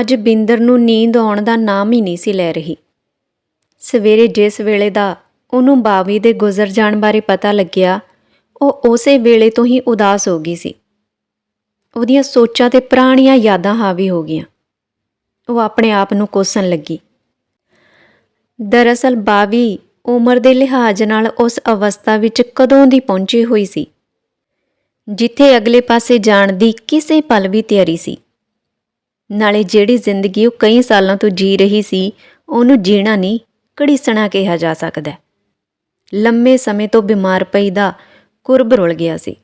ਅੱਜ ਬਿੰਦਰ ਨੂੰ ਨੀਂਦ ਆਉਣ ਦਾ ਨਾਮ ਹੀ ਨਹੀਂ ਸੀ ਲੈ ਰਹੀ। ਸਵੇਰੇ ਜਿਸ ਵੇਲੇ ਦਾ ਉਹਨੂੰ ਬਾਵੀ ਦੇ ਗੁਜ਼ਰ ਜਾਣ ਬਾਰੇ ਪਤਾ ਲੱਗਿਆ, ਉਹ ਉਸੇ ਵੇਲੇ ਤੋਂ ਹੀ ਉਦਾਸ ਹੋ ਗਈ ਸੀ। ਉਹਦੀਆਂ ਸੋਚਾਂ ਤੇ ਪੁਰਾਣੀਆਂ ਯਾਦਾਂ ਹਾਵੀ ਹੋ ਗਈਆਂ। ਉਹ ਆਪਣੇ ਆਪ ਨੂੰ ਕੋਸਣ ਲੱਗੀ। ਦਰਅਸਲ ਬਾਵੀ ਉਮਰ ਦੇ ਲਿਹਾਜ਼ ਨਾਲ ਉਸ ਅਵਸਥਾ ਵਿੱਚ ਕਦੋਂ ਦੀ ਪਹੁੰਚੀ ਹੋਈ ਸੀ? ਜਿੱਥੇ ਅਗਲੇ ਪਾਸੇ ਜਾਣ ਦੀ ਕਿਸੇ ਪਲ ਵੀ ਤਿਆਰੀ ਸੀ। ਨਾਲੇ ਜਿਹੜੀ ਜ਼ਿੰਦਗੀ ਉਹ ਕਈ ਸਾਲਾਂ ਤੋਂ ਜੀ ਰਹੀ ਸੀ, ਉਹਨੂੰ ਜੀਣਾ ਨਹੀਂ, ਘੜੀਸਣਾ ਕਿਹਾ ਜਾ ਸਕਦਾ ਲੰਮੇ ਸਮੇਂ ਤੋਂ ਬਿਮਾਰ ਪਈ ਦਾ ਕੁਰਬ ਰੁਲ ਗਿਆ ਸੀ।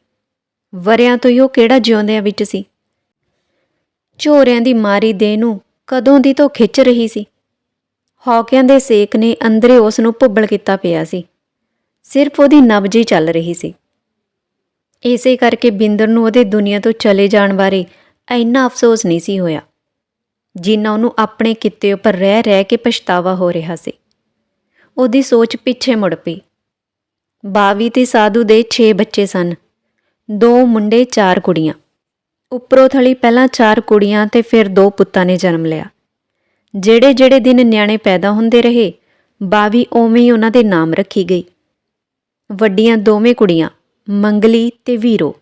ਵਰਿਆਂ ਤੋਂ ਹੀ ਉਹ ਕਿਹੜਾ ਜਿਉਂਦਿਆਂ ਵਿੱਚ ਸੀ? ਝੋਰਿਆਂ ਦੀ ਮਾਰੀ ਦੇਹ ਨੂੰ ਕਦੋਂ ਦੀ ਤੋਂ ਖਿੱਚ ਰਹੀ ਸੀ? ਹੌਕਿਆਂ ਦੇ ਸੇਕ ਨੇ ਅੰਦਰੇ ਉਸ ਨੂੰ ਭੁੱਬਲ ਕੀਤਾ ਪਿਆ ਸੀ। ਸਿਰਫ ਉਹਦੀ ਨਬਜ ਹੀ ਚੱਲ ਰਹੀ ਸੀ। ਇਸੇ ਕਰਕੇ ਬਿੰਦਰ ਨੂੰ ਉਹਦੇ ਦੁਨੀਆ ਤੋਂ ਚਲੇ ਜਾਣ ਬਾਰੇ ਇੰਨਾ ਅਫਸੋਸ ਨਹੀਂ ਸੀ ਹੋਇਆ। ਜਿੰਨਾ ਉਹਨੂੰ ਆਪਣੇ ਕਿੱਤੇ ਉੱਪਰ ਰਹਿ ਰਹਿ ਕੇ ਪਛਤਾਵਾ ਹੋ ਰਿਹਾ ਸੀ। ਉਹਦੀ ਸੋਚ ਪਿੱਛੇ ਮੁੜ ਪਈ। ਬਾਵੀ ਤੇ ਸਾਧੂ ਦੇ 6 ਬੱਚੇ ਸਨ। ਦੋ ਮੁੰਡੇ, ਚਾਰ ਕੁੜੀਆਂ। ਉੱਪਰੋਂ ਥਲੀ ਪਹਿਲਾਂ ਚਾਰ ਕੁੜੀਆਂ ਤੇ ਫਿਰ ਦੋ ਪੁੱਤਾਂ ਨੇ ਜਨਮ ਲਿਆ। ਜਿਹੜੇ ਜਿਹੜੇ ਦਿਨ ਨਿਆਣੇ ਪੈਦਾ ਹੁੰਦੇ ਰਹੇ, ਬਾਵੀ ਉਵੇਂ ਹੀ ਉਹਨਾਂ ਦੇ ਨਾਮ ਰੱਖੀ ਗਈ। ਵੱਡੀਆਂ ਦੋਵੇਂ ਕੁੜੀਆਂ, ਮੰਗਲੀ ਤੇ ਵੀਰੋ,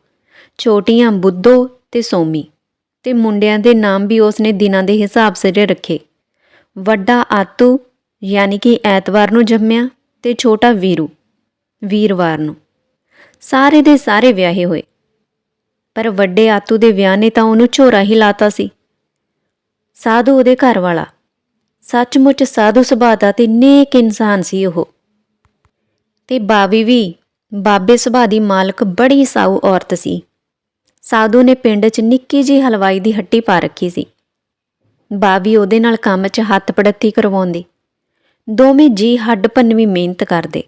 ਛੋਟੀਆਂ ਬੁੱਧੋ ਤੇ ਸੋਮੀ। ਤੇ ਮੁੰਡਿਆਂ ਦੇ ਨਾਮ ਵੀ ਉਸਨੇ ਦਿਨਾਂ ਦੇ ਹਿਸਾਬ ਸਿਰੇ ਰੱਖੇ। ਵੱਡਾ ਆਤੂ ਯਾਨੀ ਕਿ ਐਤਵਾਰ ਨੂੰ ਜੰਮਿਆ ਤੇ ਛੋਟਾ ਵੀਰੂ, ਵੀਰਵਾਰ ਨੂੰ। ਸਾਰੇ ਦੇ ਸਾਰੇ ਵਿਆਹੇ ਹੋਏ। ਪਰ ਵੱਡੇ ਆਤੂ ਦੇ ਵਿਆਹ ਨੇ ਤਾਂ ਉਹਨੂੰ ਝੋਰਾ ਹੀ ਲਾਤਾ ਸੀ। ਸਾਧੂ ਉਹਦੇ ਘਰ ਵਾਲਾ। ਸੱਚਮੁੱਚ ਸਾਧੂ ਸੁਭਾਅ ਦਾ ਤੇ ਨੇਕ ਇਨਸਾਨ ਸੀ ਉਹ। ਤੇ ਬਾਬੀ ਵੀ ਬਾਬੇ ਸੁਭਾਅ ਦੀ ਮਾਲਕ ਬੜੀ ਸਾਊ ਔਰਤ ਸੀ। ਸਾਧੂ ਨੇ ਪਿੰਡ 'ਚ ਨਿੱਕੀ ਜਿਹੀ ਹਲਵਾਈ ਦੀ ਹੱਟੀ ਪਾ ਰੱਖੀ ਸੀ। ਬਾਬੀ ਉਹਦੇ ਨਾਲ ਕੰਮ 'ਚ ਹੱਥ ਪੜੱਤੀ ਕਰਵਾਉਂਦੀ। ਦੋਵੇਂ ਜੀ ਹੱਡ ਭੰਨਵੀਂ ਮਿਹਨਤ ਕਰਦੇ।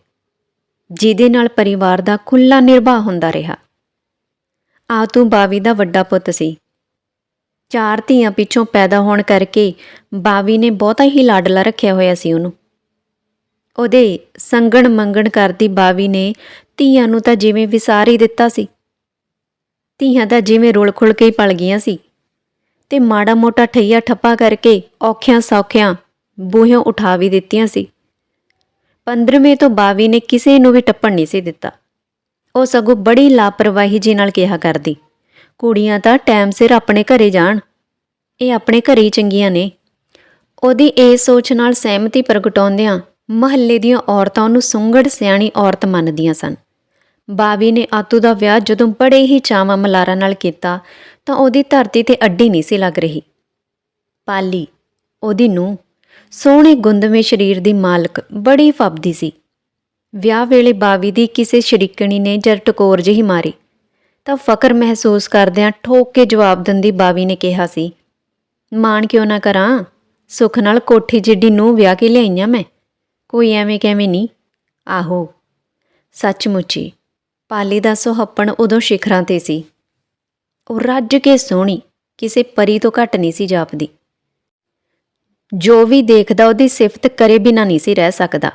ਜਿਹਦੇ ਨਾਲ ਪਰਿਵਾਰ ਦਾ ਖੁੱਲਾ ਨਿਰਵਾਹ ਹੁੰਦਾ ਰਿਹਾ। ਆਤੂ ਬਾਵੀ ਦਾ ਵੱਡਾ ਪੁੱਤ ਸੀ। ਚਾਰ ਧੀਆਂ ਪਿੱਛੋਂ ਪੈਦਾ ਹੋਣ ਕਰਕੇ ਬਾਵੀ ਨੇ ਬਹੁਤਾ ਹੀ ਲਾਡਲਾ ਰੱਖਿਆ ਹੋਇਆ ਸੀ ਉਹਨੂੰ। ਉਹਦੇ ਸੰਗਣ ਮੰਗਣ ਕਰਦੀ ਬਾਵੀ ਨੇ ਧੀਆਂ ਨੂੰ ਤਾਂ ਜਿਵੇਂ ਵਿਸਾਰ ਹੀ ਦਿੱਤਾ ਸੀ। ਧੀਆਂ ਤਾਂ ਜਿਵੇਂ ਰੁਲ ਖੁਲ ਕੇ ਹੀ ਪਲ ਗਈਆਂ ਸੀ। ਤੇ ਮਾੜਾ ਮੋਟਾ ਠਈਆ ਠੱਪਾ ਕਰਕੇ ਔਖਿਆਂ ਸੌਖਿਆਂ ਬੂਹਿਓਂ ਉਠਾ ਵੀ ਦਿੱਤੀਆਂ ਸੀ। 15ਵੇਂ ਤੋਂ ਬਾਵੀ ਨੇ ਕਿਸੇ ਨੂੰ ਵੀ ਟੱਪਣ ਨਹੀਂ ਸੀ ਦਿੱਤਾ। ਉਹ ਸਗੋਂ ਬੜੀ ਲਾਪਰਵਾਹੀ ਜੀ ਨਾਲ ਕਿਹਾ ਕਰਦੀ, ਕੁੜੀਆਂ ਤਾਂ ਟਾਈਮ ਸਿਰ ਆਪਣੇ ਘਰੇ ਜਾਣ। ਇਹ ਆਪਣੇ ਘਰੇ ਹੀ ਚੰਗੀਆਂ ਨੇ। ਉਹਦੀ ਇਹ ਸੋਚ ਨਾਲ ਸਹਿਮਤੀ ਪ੍ਰਗਟਾਉਂਦਿਆਂ ਮਹੱਲੇ ਦੀਆਂ ਔਰਤਾਂ ਉਹਨੂੰ ਸੁੰਗੜ ਸਿਆਣੀ ਔਰਤ ਮੰਨਦੀਆਂ ਸਨ। ਬਾਬੀ ਨੇ ਆਤੂ ਦਾ ਵਿਆਹ ਜਦੋਂ ਬੜੇ ਹੀ ਚਾਵਾਂ ਮਲਾਰਾ ਨਾਲ ਕੀਤਾ, ਤਾਂ ਉਹਦੀ ਧਰਤੀ ਤੇ ਅੱਡੀ ਨਹੀਂ ਸੀ ਲੱਗ ਰਹੀ। ਪਾਲੀ, ਉਹਦੀ ਨੂੰ ਸੋਹਣੇ ਗੁੰਦਵੇਂ ਸਰੀਰ ਦੀ ਮਾਲਕ, ਬੜੀ ਫੱਬਦੀ ਸੀ। ਵਿਆਹ ਵੇਲੇ ਬਾਬੀ ਦੀ ਕਿਸੇ ਸ਼ਰੀਕਣੀ ਨੇ ਜਰ ਟਕੋਰ ਜਿਹੀ ਮਾਰੀ, ਤਾਂ ਫਕਰ ਮਹਿਸੂਸ ਕਰਦਿਆਂ ਠੋਕ ਕੇ ਜਵਾਬ ਦਿੰਦੀ ਬਾਵੀ ਨੇ ਕਿਹਾ ਸੀ, ਮਾਣ ਕਿਉਂ ਨਾ ਕਰਾਂ? ਸੁੱਖ ਨਾਲ ਕੋਠੀ ਜਿੱਡੀ ਨੂੰ ਵਿਆਹ ਕੇ ਲਿਆਈਆਂ ਮੈਂ, ਕੋਈ ਐਵੇਂ ਕਿਵੇਂ ਨਹੀਂ। ਆਹੋ, ਸੱਚਮੁੱਚੀ ਪਾਲੀ ਦਾ ਸੁਹੱਪਣ ਉਦੋਂ ਸ਼ਿਖਰਾਂ ਤੇ ਸੀ। ਉਹ ਰੱਜ ਕੇ ਸੋਹਣੀ, ਕਿਸੇ ਪਰੀ ਤੋਂ ਘੱਟ ਨਹੀਂ ਸੀ ਜਾਪਦੀ। ਜੋ ਵੀ ਦੇਖਦਾ ਉਹਦੀ ਸਿਫਤ ਕਰੇ ਬਿਨਾ ਨਹੀਂ ਸੀ ਰਹਿ ਸਕਦਾ।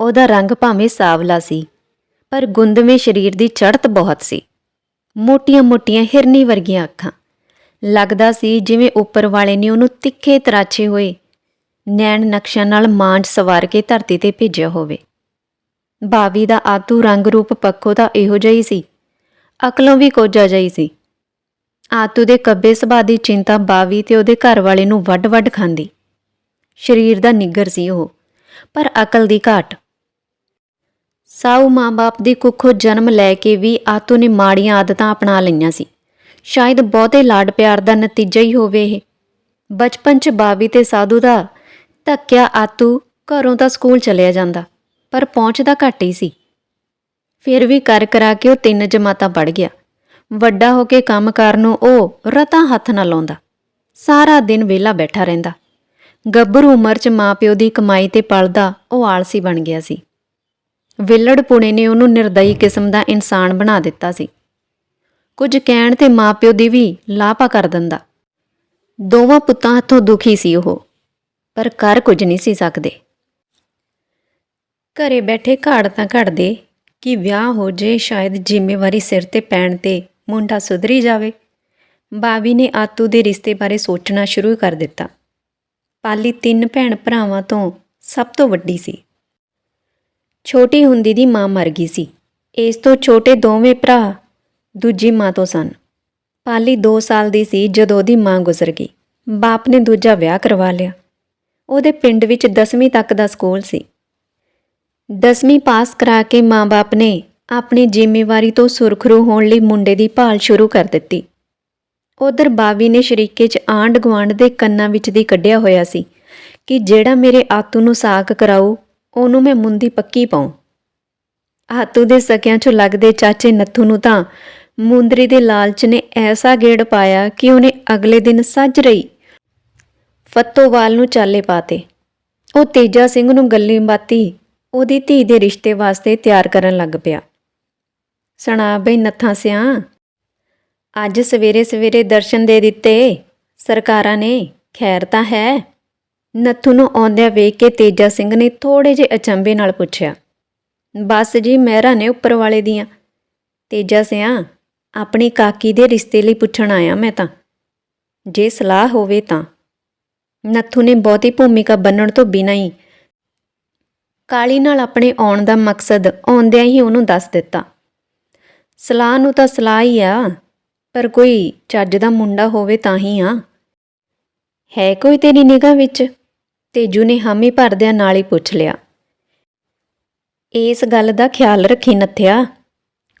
ਉਹਦਾ ਰੰਗ ਭਾਵੇਂ ਸਾਵਲਾ ਸੀ, ਪਰ ਗੁੰਦਵੇਂ ਸਰੀਰ ਦੀ ਚੜ੍ਹਤ ਬਹੁਤ ਸੀ। ਮੋਟੀਆਂ-ਮੋਟੀਆਂ ਹਿਰਨੀ ਵਰਗੀਆਂ ਅੱਖਾਂ। ਲੱਗਦਾ ਸੀ ਜਿਵੇਂ ਉੱਪਰ ਵਾਲੇ ਨੇ ਉਹਨੂੰ ਤਿੱਖੇ ਤਰਾਛੇ ਹੋਏ, ਨੈਣ ਨਕਸ਼ਾਂ ਨਾਲ ਮਾਂਜ ਸਵਾਰ ਕੇ ਧਰਤੀ ਤੇ ਭੇਜਿਆ ਹੋਵੇ। ਬਾਵੀ ਦਾ ਆਤੂ ਰੰਗ ਰੂਪ ਪੱਖੋਂ ਤਾਂ ਇਹੋ ਜਿਹੀ ਸੀ। ਅਕਲੋਂ ਵੀ ਕੋਝਾ ਜਿਹੀ ਸੀ। ਆਤੂ ਦੇ ਕੱਬੇ ਸੁਭਾਅ ਦੀ ਚਿੰਤਾ ਬਾਵੀ ਤੇ ਉਹਦੇ ਘਰ ਵਾਲੇ ਨੂੰ ਵੱਡ-ਵੱਡ ਖਾਂਦੀ। ਸਰੀਰ ਦਾ ਨਿੱਗਰ ਸੀ ਉਹ, ਪਰ ਅਕਲ ਦੀ ਘਾਟ। ਸਾਊ ਮਾਂ-ਬਾਪ ਦੀ ਕੁੱਖੋਂ ਜਨਮ ਲੈ ਕੇ ਵੀ ਆਤੂ ਨੇ ਮਾੜੀਆਂ ਆਦਤਾਂ ਅਪਣਾ ਲਈਆਂ ਸੀ। ਸ਼ਾਇਦ ਬਹੁਤੇ ਲਾਡ ਪਿਆਰ ਦਾ ਨਤੀਜਾ ਹੀ ਹੋਵੇ ਇਹ। ਬਚਪਨ 'ਚ ਬਾਵੀ ਤੇ ਸਾਧੂ ਦਾ ਧੱਕਿਆ ਆਤੂ ਘਰੋਂ ਤਾਂ ਸਕੂਲ ਚਲਿਆ ਜਾਂਦਾ। ਪਰ ਪਹੁੰਚਦਾ ਘੱਟ ਹੀ ਸੀ। ਫਿਰ ਵੀ ਕਰ ਕਰਾ ਕੇ ਉਹ ਤਿੰਨ ਜਮਾਤਾਂ ਪੜ ਗਿਆ। ਵੱਡਾ ਹੋ ਕੇ ਕੰਮ ਕਰਨ ਨੂੰ ਉਹ ਰਤਾ ਹੱਥ ਨਾ ਲਾਉਂਦਾ। ਸਾਰਾ ਦਿਨ ਵਿਹਲਾ ਬੈਠਾ ਰਹਿੰਦਾ। ਗੱਭਰੂ ਉਮਰ 'ਚ ਮਾਪਿਓ ਦੀ ਕਮਾਈ ਤੇ ਪਲਦਾ ਉਹ ਆਲਸੀ ਬਣ ਗਿਆ ਸੀ। ਵਿਲੜ ਪੁਣੇ ਨੇ ਉਹਨੂੰ ਨਿਰਦਈ ਕਿਸਮ ਦਾ ਇਨਸਾਨ ਬਣਾ ਦਿੱਤਾ ਸੀ। ਕੁਝ ਕਹਿਣ ਤੇ ਮਾਪਿਓ ਦੀ ਵੀ ਲਾਪਾ ਕਰ ਦਿੰਦਾ। ਦੋਵਾਂ ਪੁੱਤਾਂ ਹੱਥੋਂ ਦੁਖੀ ਸੀ ਉਹ। ਪਰ ਕਰ ਕੁਝ ਨਹੀਂ ਸੀ ਸਕਦੇ। ਘਰੇ ਬੈਠੇ ਘਾੜ ਤਾਂ ਘੜਦੇ, ਕਿ ਵਿਆਹ ਹੋ ਜੇ ਸ਼ਾਇਦ ਜ਼ਿੰਮੇਵਾਰੀ ਸਿਰ ਤੇ ਪੈਣ ਤੇ ਮੁੰਡਾ ਸੁਧਰੀ ਜਾਵੇ। ਬਾਬੀ ਨੇ ਆਤੂ ਦੇ ਰਿਸ਼ਤੇ ਬਾਰੇ ਸੋਚਣਾ ਸ਼ੁਰੂ ਕਰ ਦਿੱਤਾ। ਪਾਲੀ ਤਿੰਨ ਭੈਣ ਭਰਾਵਾਂ ਤੋਂ ਸਭ ਤੋਂ ਵੱਡੀ ਸੀ। ਛੋਟੀ ਹੁੰਦੀ ਦੀ ਮਾਂ ਮਰ ਗਈ ਸੀ। ਇਸ ਤੋਂ ਛੋਟੇ ਦੋਵੇਂ ਭਰਾ ਦੂਜੀ ਮਾਂ ਤੋਂ ਸਨ। ਪਾਲੀ 2 ਸਾਲ ਦੀ ਸੀ ਜਦੋਂ ਉਹਦੀ ਮਾਂ ਗੁਜ਼ਰ ਗਈ। ਬਾਪ ਨੇ ਦੂਜਾ ਵਿਆਹ ਕਰਵਾ ਲਿਆ। ਉਹਦੇ ਪਿੰਡ ਵਿੱਚ 10ਵੀਂ ਤੱਕ ਦਾ ਸਕੂਲ ਸੀ। 10ਵੀਂ ਪਾਸ ਕਰਾ ਕੇ ਮਾਂ-ਬਾਪ ਨੇ ਆਪਣੀ ਜ਼ਿੰਮੇਵਾਰੀ ਤੋਂ ਸੁਰਖਰੂ ਹੋਣ ਲਈ ਮੁੰਡੇ ਦੀ ਭਾਲ ਸ਼ੁਰੂ ਕਰ ਦਿੱਤੀ। ਉਧਰ ਬਾਬੀ ਨੇ ਸ਼ਰੀਕੇ 'ਚ ਆਂਢ ਗੁਆਂਢ ਦੇ ਕੰਨਾਂ ਵਿੱਚ ਦੀ ਕੱਢਿਆ ਹੋਇਆ ਸੀ ਕਿ ਜਿਹੜਾ ਮੇਰੇ ਆਤੂ ਨੂੰ ਸਾਕ ਕਰਾਊ, ਉਹਨੂੰ ਮੈਂ ਮੁੰਦੀ ਪੱਕੀ ਪਾਉ ਆਤੂ ਦੇ ਸਕਿਆਂ 'ਚੋਂ ਲੱਗਦੇ ਚਾਚੇ ਨੱਥੂ ਨੂੰ ਤਾਂ ਮੁੰਦਰੀ ਦੇ ਲਾਲਚ ਨੇ ਐਸਾ ਗੇੜ ਪਾਇਆ ਕਿ ਉਹਨੇ ਅਗਲੇ ਦਿਨ ਸੱਜ ਰਹੀ ਫੱਤੋਵਾਲ ਨੂੰ ਚਾਲੇ ਪਾਤੇ। ਉਹ ਤੇਜਾ ਸਿੰਘ ਨੂੰ ਗੱਲੀ ਬਾਤੀ ਉਹਦੀ ਧੀ ਦੇ ਰਿਸ਼ਤੇ ਵਾਸਤੇ ਤਿਆਰ ਕਰਨ ਲੱਗ ਪਿਆ। ਸੁਣਾ, ਬਈ ਨੱਥਾਂ ਸਿਆ। ਅੱਜ ਸਵੇਰੇ ਸਵੇਰੇ ਦਰਸ਼ਨ ਦੇ ਦਿੱਤੇ। ਸਰਕਾਰਾਂ ਨੇ, ਖੈਰ ਤਾਂ ਹੈ। ਨੱਥੂ ਨੂੰ ਆਉਂਦਿਆਂ ਵੇਖ ਕੇ ਤੇਜਾ ਸਿੰਘ ਨੇ ਥੋੜੇ ਜਿਹੇ ਅਚੰਬੇ ਨਾਲ ਪੁੱਛਿਆ, ਬਸ ਜੀ, ਮਹਿਰਾ ਨੇ ਉੱਪਰ ਵਾਲੇ ਦੀਆਂ। ਤੇਜਾ ਸਿਆ, ਆਪਣੀ ਕਾਕੀ ਦੇ ਰਿਸ਼ਤੇ ਲਈ ਪੁੱਛਣ ਆਇਆ ਮੈਂ ਤਾਂ। ਜੇ ਸਲਾਹ ਹੋਵੇ ਤਾਂ। ਨੱਥੂ ਨੇ ਬਹੁਤੀ ਭੂਮਿਕਾ ਬੰਨਣ ਤੋਂ ਬਿਨਾਂ ਹੀ ਕਾਲੀ ਨਾਲ ਆਪਣੇ ਆਉਣ ਦਾ ਮਕਸਦ ਆਉਂਦਿਆਂ ਹੀ ਉਹਨੂੰ ਦੱਸ ਦਿੱਤਾ। ਸਲਾਹ ਨੂੰ ਤਾਂ ਸਲਾਹ ਹੀ ਆ, ਪਰ ਕੋਈ ਚੱਜ ਦਾ ਮੁੰਡਾ ਹੋਵੇ ਤਾਂ ਹੀ ਆ। ਹੈ ਕੋਈ ਤੇਰੀ ਨਿਗਾਹ ਵਿੱਚ? ਤੇਜੂ ਨੇ ਹਾਮੀ ਭਰਦਿਆਂ ਨਾਲ ਹੀ ਪੁੱਛ ਲਿਆ। ਇਸ ਗੱਲ ਦਾ ਖਿਆਲ ਰੱਖੀ ਨੱਥਿਆ,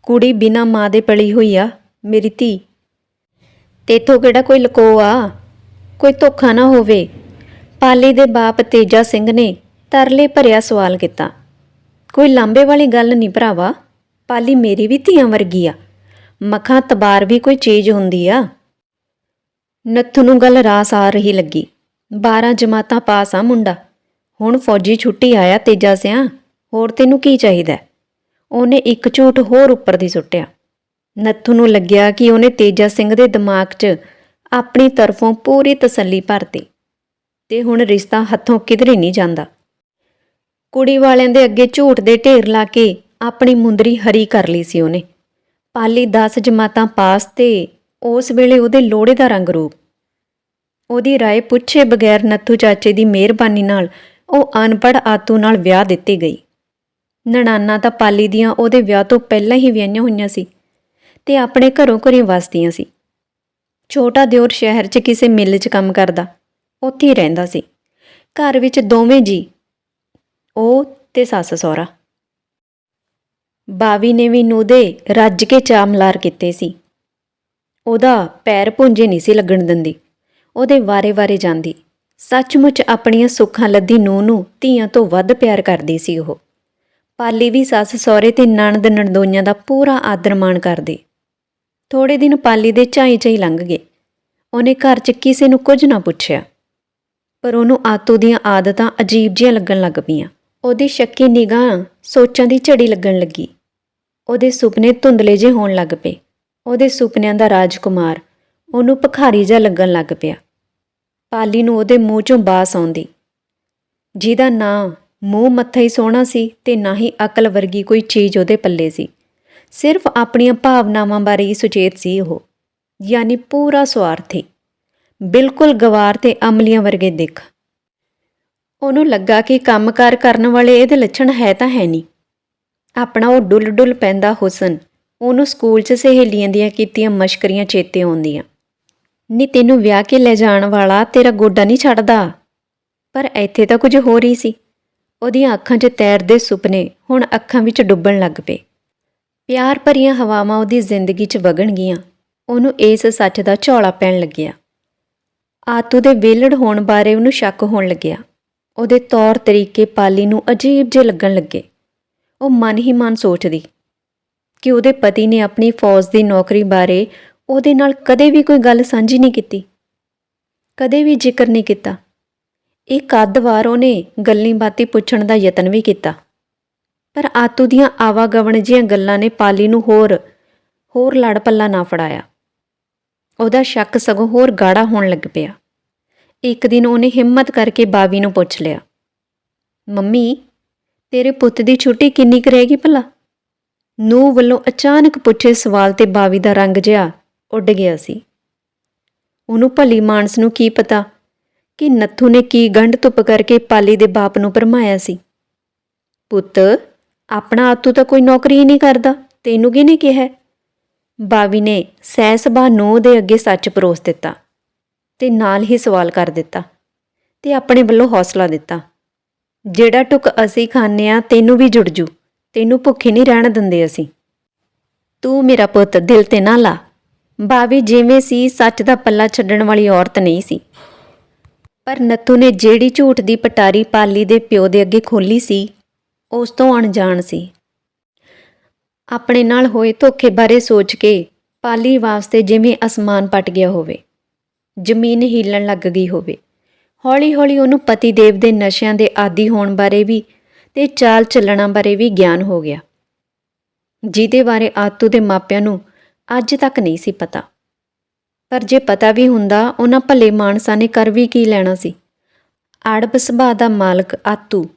ਕੁੜੀ ਬਿਨਾ ਮਾਂ ਦੇ ਪਲੀ ਹੋਈ ਆ, ਮੇਰੀ ਧੀ। ਤੇਥੋਂ ਕਿਹੜਾ ਕੋਈ ਲਕੋ ਆ? ਕੋਈ ਧੋਖਾ ਨਾ ਹੋਵੇ। ਪਾਲੀ ਦੇ ਬਾਪ ਤੇਜਾ ਸਿੰਘ ਨੇ ਤਰਲੇ ਭਰਿਆ ਸਵਾਲ ਕੀਤਾ। ਕੋਈ ਲਾਂਬੇ ਵਾਲੀ ਗੱਲ ਨਹੀਂ ਭਰਾਵਾ, ਪਾਲੀ ਮੇਰੀ ਵੀ ਧੀਆਂ ਵਰਗੀ ਆ। ਮੱਖਾਂ ਤਬਾਰ ਵੀ ਕੋਈ ਚੀਜ਼ ਹੁੰਦੀ ਆ। ਨੱਥੂ ਨੂੰ ਗੱਲ ਰਾਸ ਆ ਰਹੀ ਲੱਗੀ। 12 ਜਮਾਤਾਂ ਪਾਸ ਆ ਮੁੰਡਾ। ਹੁਣ ਫੌਜੀ ਛੁੱਟੀ ਆਇਆ ਤੇਜਾ ਸਿਆ, ਹੋਰ ਤੈਨੂੰ ਕੀ ਚਾਹੀਦਾ? ਉਹਨੇ ਇੱਕ ਝੂਠ ਹੋਰ ਉੱਪਰ ਦੀ ਸੁੱਟਿਆ। ਨੱਥੂ ਨੂੰ ਲੱਗਿਆ ਕਿ ਉਹਨੇ ਤੇਜਾ ਸਿੰਘ ਦੇ ਦਿਮਾਗ 'ਚ ਆਪਣੀ ਤਰਫੋਂ ਪੂਰੀ ਤਸੱਲੀ ਭਰਤੀ ਤੇ ਹੁਣ ਰਿਸ਼ਤਾ ਹੱਥੋਂ ਕਿਧਰੇ ਨਹੀਂ ਜਾਂਦਾ। ਕੁੜੀ ਵਾਲਿਆਂ ਦੇ ਅੱਗੇ ਝੂਠ ਦੇ ਢੇਰ ਲਾ ਕੇ ਆਪਣੀ ਮੁੰਦਰੀ ਹਰੀ ਕਰ ਲਈ ਸੀ ਉਹਨੇ। ਪਾਲੀ 10 ਜਮਾਤਾਂ ਪਾਸ ਤੇ ਉਸ ਵੇਲੇ ਉਹਦੇ ਲੋੜੇ ਦਾ ਰੰਗ ਰੂਪ। ਉਹਦੀ ਰਾਏ ਪੁੱਛੇ ਬਗੈਰ ਨੱਥੂ ਚਾਚੇ ਦੀ ਮਿਹਰਬਾਨੀ ਨਾਲ ਉਹ ਅਨਪੜ ਆਤੂ ਨਾਲ ਵਿਆਹ ਦਿੱਤੀ ਗਈ। ਨਣਾਨਾ ਤਾਂ ਪਾਲੀ ਦੀਆਂ ਉਹਦੇ ਵਿਆਹ ਤੋਂ ਪਹਿਲਾਂ ਹੀ ਵਿਆਹੀਆਂ ਹੋਈਆਂ ਸੀ ਤੇ ਆਪਣੇ ਘਰੋਂ ਘਰੇ ਵਸਦੀਆਂ ਸੀ। ਛੋਟਾ ਦਿਓਰ ਸ਼ਹਿਰ 'ਚ ਕਿਸੇ ਮਿੱਲ 'ਚ ਕੰਮ ਕਰਦਾ, ਉੱਥੇ ਹੀ ਰਹਿੰਦਾ ਸੀ। ਘਰ ਵਿੱਚ ਦੋਵੇਂ ਜੀ ਉਹ ਤੇ ਸੱਸ ਸਹੁਰਾ। ਬਾਵੀ ਨੇ ਵੀ ਨੂੰ ਦੇ ਰੱਜ ਕੇ ਚਾਮਲਾਰ ਕੀਤੇ ਸੀ। ਉਹਦਾ ਪੈਰ ਪੁੰਜੇ ਨਹੀਂ ਸੀ ਲੱਗਣ ਦਿੰਦੀ। ਉਹਦੇ ਵਾਰੇ-ਵਾਰੇ ਜਾਂਦੀ। ਸੱਚਮੁੱਚ ਆਪਣੀਆਂ ਸੁੱਖਾਂ ਲੱਦੀ ਨੂੰ ਨੂੰ ਧੀਆਂ ਤੋਂ ਵੱਧ ਪਿਆਰ ਕਰਦੀ ਸੀ ਉਹ। ਪਾਲੀ ਵੀ ਸੱਸ ਸਹੁਰੇ ਤੇ ਨਣਦ ਨਣਦੋਈਆਂ ਦਾ ਪੂਰਾ ਆਦਰ ਮਾਣ ਕਰਦੀ। ਥੋੜੇ ਦਿਨ ਪਾਲੀ ਦੇ ਝਾਈ ਝਾਈ ਲੰਘ ਗਏ। ਉਹਨੇ ਘਰ 'ਚ ਕਿਸੇ ਨੂੰ ਕੁਝ ਨਾ ਪੁੱਛਿਆ। ਪਰ ਉਹਨੂੰ ਆਤੂ ਦੀਆਂ ਆਦਤਾਂ ਅਜੀਬ ਜਿਹੀਆਂ ਲੱਗਣ ਲੱਗ ਪਈਆਂ। ਉਹਦੀ ਸ਼ੱਕੀ ਨਿਗਾਹ ਸੋਚਾਂ ਦੀ ਝੜੀ ਲੱਗਣ ਲੱਗੀ। ਉਹਦੇ ਸੁਪਨੇ ਧੁੰਦਲੇ ਜਿਹੇ ਹੋਣ ਲੱਗ ਪਏ। ਉਹਦੇ ਸੁਪਨਿਆਂ ਦਾ ਰਾਜਕੁਮਾਰ ਉਹਨੂੰ ਭਖਾਰੀ ਜਿਹਾ ਲੱਗਣ ਲੱਗ ਪਿਆ। ਪਾਲੀ ਨੂੰ ਉਹਦੇ ਮੂੰਹ ਚੋਂ ਬਾਸ ਆਉਂਦੀ। ਜਿਹਦਾ ਨਾਂ ਮੂੰਹ ਮੱਥਾ ਹੀ ਸੋਹਣਾ ਸੀ ਤੇ ਨਾ ਹੀ ਅਕਲ ਵਰਗੀ ਕੋਈ ਚੀਜ਼ ਉਹਦੇ ਪੱਲੇ ਸੀ। ਸਿਰਫ ਆਪਣੀਆਂ ਭਾਵਨਾਵਾਂ ਬਾਰੇ ਹੀ ਸੁਚੇਤ ਸੀ ਉਹ। ਯਾਨੀ ਪੂਰਾ ਸਵਾਰਥੀ। ਬਿਲਕੁਲ ਗਵਾਰ ਤੇ ਅਮਲੀਆਂ ਵਰਗੇ ਦਿੱਖ। ਉਹਨੂੰ ਲੱਗਾ ਕਿ ਕੰਮਕਾਰ ਕਰਨ ਵਾਲੇ ਇਹਦੇ ਲੱਛਣ ਹੈ ਤਾਂ ਹੈ ਨਹੀਂ। ਆਪਣਾ ਉਹ ਡੁੱਲ ਡੁੱਲ ਪੈਂਦਾ ਹੁਸਨ, ਉਹਨੂੰ ਸਕੂਲ 'ਚ ਸਹੇਲੀਆਂ ਦੀਆਂ ਕੀਤੀਆਂ ਮਸ਼ਕਰੀਆਂ ਚੇਤੇ ਆਉਂਦੀਆਂ। ਨਹੀਂ ਤੈਨੂੰ ਵਿਆਹ ਕੇ ਲੈ ਜਾਣ ਵਾਲਾ ਤੇਰਾ ਗੋਡਾ ਨਹੀਂ ਛੱਡਦਾ। ਪਰ ਇੱਥੇ ਤਾਂ ਕੁਝ ਹੋਰ ਹੀ ਸੀ। ਉਹਦੀਆਂ ਅੱਖਾਂ 'ਚ ਤੈਰਦੇ ਸੁਪਨੇ ਹੁਣ ਅੱਖਾਂ ਵਿੱਚ ਡੁੱਬਣ ਲੱਗ ਪਏ। ਪਿਆਰ ਭਰੀਆਂ ਹਵਾਵਾਂ ਉਹਦੀ ਜ਼ਿੰਦਗੀ 'ਚ ਵਗਣ ਗਈਆਂ ਉਹਨੂੰ ਇਸ ਸੱਚ ਦਾ ਝੋਲਾ ਪੈਣ ਲੱਗਿਆ। ਆਤੂ ਦੇ ਵੇਲੜ ਹੋਣ ਬਾਰੇ ਉਹਨੂੰ ਸ਼ੱਕ ਹੋਣ ਲੱਗਿਆ। ਉਹਦੇ ਤੌਰ ਤਰੀਕੇ ਪਾਲੀ ਨੂੰ ਅਜੀਬ ਜਿਹੇ ਲੱਗਣ ਲੱਗੇ। ਉਹ ਮਨ ਹੀ ਮਨ ਸੋਚਦੀ ਕਿ ਉਹਦੇ ਪਤੀ ਨੇ ਆਪਣੀ ਫੌਜ ਦੀ ਨੌਕਰੀ ਬਾਰੇ ਉਹਦੇ ਨਾਲ ਕਦੇ ਵੀ ਕੋਈ ਗੱਲ ਸਾਂਝੀ ਨਹੀਂ ਕੀਤੀ। ਕਦੇ ਵੀ ਜ਼ਿਕਰ ਨਹੀਂ ਕੀਤਾ। ਇੱਕ ਅੱਧ ਵਾਰ ਉਹਨੇ ਗੱਲੀ ਬਾਤੀ ਪੁੱਛਣ ਦਾ ਯਤਨ ਵੀ ਕੀਤਾ। ਪਰ ਆਤੂ ਦੀਆਂ ਆਵਾਗਵਣ ਜੀਆਂ ਗੱਲਾਂ ਨੇ ਪਾਲੀ ਨੂੰ ਹੋਰ ਹੋਰ ਲੜ ਪੱਲਾ ਨਾ ਫੜਾਇਆ। ਉਹਦਾ ਸ਼ੱਕ ਸਗੋਂ ਹੋਰ ਗਾੜਾ ਹੋਣ ਲੱਗ ਪਿਆ। ਇੱਕ ਦਿਨ ਉਹਨੇ ਹਿੰਮਤ ਕਰਕੇ ਬਾਵੀ ਨੂੰ ਪੁੱਛ ਲਿਆ, ਮੰਮੀ, ਤੇਰੇ ਪੁੱਤ ਦੀ ਛੁੱਟੀ ਕਿੰਨੀ ਕੁ ਰਹੇਗੀ ਭਲਾ? ਨੂੰ ਵੱਲੋਂ ਅਚਾਨਕ ਪੁੱਛੇ ਸਵਾਲ ਤੇ ਬਾਵੀ ਦਾ ਰੰਗ ਜਿਹਾ ਉੱਡ ਗਿਆ ਸੀ। ਉਹਨੂੰ ਭਲੀ ਮਾਨਸ ਨੂੰ ਕੀ ਪਤਾ ਕਿ ਨੱਥੂ ਨੇ ਕੀ ਗੰਢ ਧੁੱਪ ਕਰਕੇ ਪਾਲੀ ਦੇ ਬਾਪ ਨੂੰ ਭਰਮਾਇਆ ਸੀ। ਪੁੱਤ, ਆਪਣਾ ਆਤੂ ਤਾਂ ਕੋਈ ਨੌਕਰੀ ਹੀ ਨਹੀਂ ਕਰਦਾ, ਤੈਨੂੰ ਕਿਹਨੇ ਕਿਹਾ? ਹੈ? ਬਾਵੀ ਨੇ ਸਹਿਸਬਾ ਨੋ ਦੇ ਅੱਗੇ ਸੱਚ ਪਰੋਸ ਦਿੱਤਾ। ਤੇ ਨਾਲ ਹੀ ਸਵਾਲ ਕਰ ਦਿੱਤਾ ਤੇ ਆਪਣੇ ਵੱਲੋਂ ਹੌਸਲਾ ਦਿੱਤਾ। ਜਿਹੜਾ ਟੁਕ ਅਸੀਂ ਖਾਂਦੇ ਆ ਤੈਨੂੰ ਵੀ ਜੁੜ ਜੂ। ਤੈਨੂੰ ਭੁੱਖੇ ਨਹੀਂ ਰਹਿਣ ਦਿੰਦੇ ਅਸੀਂ। ਤੂੰ ਮੇਰਾ ਪੁੱਤ, ਦਿਲ ਤੇ ਨਾ ਲਾ। ਬਾਵੀ ਜਿਵੇਂ ਸੀ, ਸੱਚ ਦਾ ਪੱਲਾ ਛੱਡਣ ਵਾਲੀ ਔਰਤ ਨਹੀਂ ਸੀ। ਪਰ ਨੱਥੂ ਨੇ ਜਿਹੜੀ ਝੂਠ ਦੀ ਪਟਾਰੀ ਪਾਲੀ ਦੇ ਪਿਓ ਦੇ ਅੱਗੇ ਖੋਲੀ ਸੀ, ਉਸ ਤੋਂ ਅਣਜਾਣ ਸੀ। ਆਪਣੇ ਨਾਲ ਹੋਏ ਧੋਖੇ ਬਾਰੇ ਸੋਚ ਕੇ ਪਾਲੀ ਵਾਸਤੇ ਜਿਵੇਂ ਅਸਮਾਨ ਪਟ ਗਿਆ ਹੋਵੇ। ਜ਼ਮੀਨ ਹਿੱਲਣ ਲੱਗ ਗਈ ਹੋਵੇ। ਹੌਲੀ-ਹੌਲੀ ਉਹਨੂੰ ਪਤੀ ਦੇਵ ਦੇ ਨਸ਼ਿਆਂ ਦੇ ਆਦੀ ਹੋਣ ਬਾਰੇ ਵੀ ਤੇ ਚਾਲ ਚੱਲਣਾ ਬਾਰੇ ਵੀ ਗਿਆਨ ਹੋ ਗਿਆ। ਜਿਹਦੇ ਬਾਰੇ ਆਤੂ ਦੇ ਮਾਪਿਆਂ ਨੂੰ ਅੱਜ ਤੱਕ ਨਹੀਂ ਸੀ ਪਤਾ। ਪਰ ਜੇ ਪਤਾ ਵੀ ਹੁੰਦਾ, ਉਹਨਾਂ ਭਲੇ ਮਾਨਸਾਂ ਨੇ ਕਰ ਵੀ ਕੀ ਲੈਣਾ ਸੀ? ਆੜਬ ਸੁਭਾਅ ਦਾ ਮਾਲਕ ਆਤੂ,